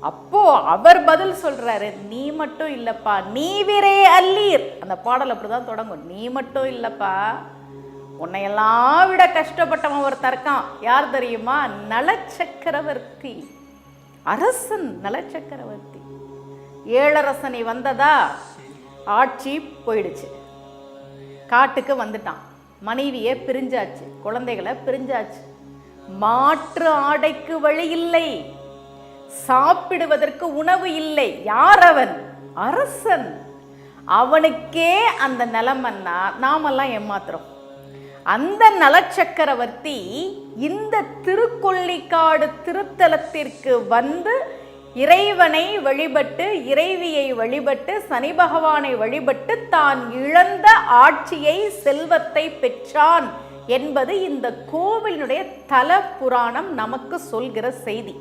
அப்போ அவர் பதில் சொல்றாரு நீ மட்டும் இல்லப்பா நீவிரே அல்லீர். அந்த பாடல் அப்படிதான் தொடங்கும். நீ மட்டும் இல்லப்பா உன்னையெல்லாம் விட கஷ்டப்பட்டவன் ஒருத்தன் இருக்கான். யார் தெரியுமா? நலச்சக்கரவர்த்தி. அரசன் நலச்சக்கரவர்த்தி. ஏழரசனை வந்ததா? ஆட்சி போயிடுச்சு. காட்டுக்கு வந்துட்டான். மனைவியை பிரிஞ்சாச்சு. குழந்தைகளை பிரிஞ்சாச்சு. மாற்று ஆடைக்கு வழி இல்லை. சாப்பிடுவதற்கு உணவு இல்லை. யார் அவன் அரசன். அவனுக்கே அந்த நிலமன்னா நாமெல்லாம் ஏமாத்துறோம். அந்த நலச்சக்கரவர்த்தி இந்த திருக்கொள்ளிக்காடு திருத்தலத்திற்கு வந்து இறைவனை வழிபட்டு இறைவியை வழிபட்டு சனி பகவானை வழிபட்டு தான் இழந்த ஆட்சியை செல்வத்தை பெற்றான் என்பது இந்த கோவிலினுடைய தல புராணம் நமக்கு சொல்கிற செய்தி.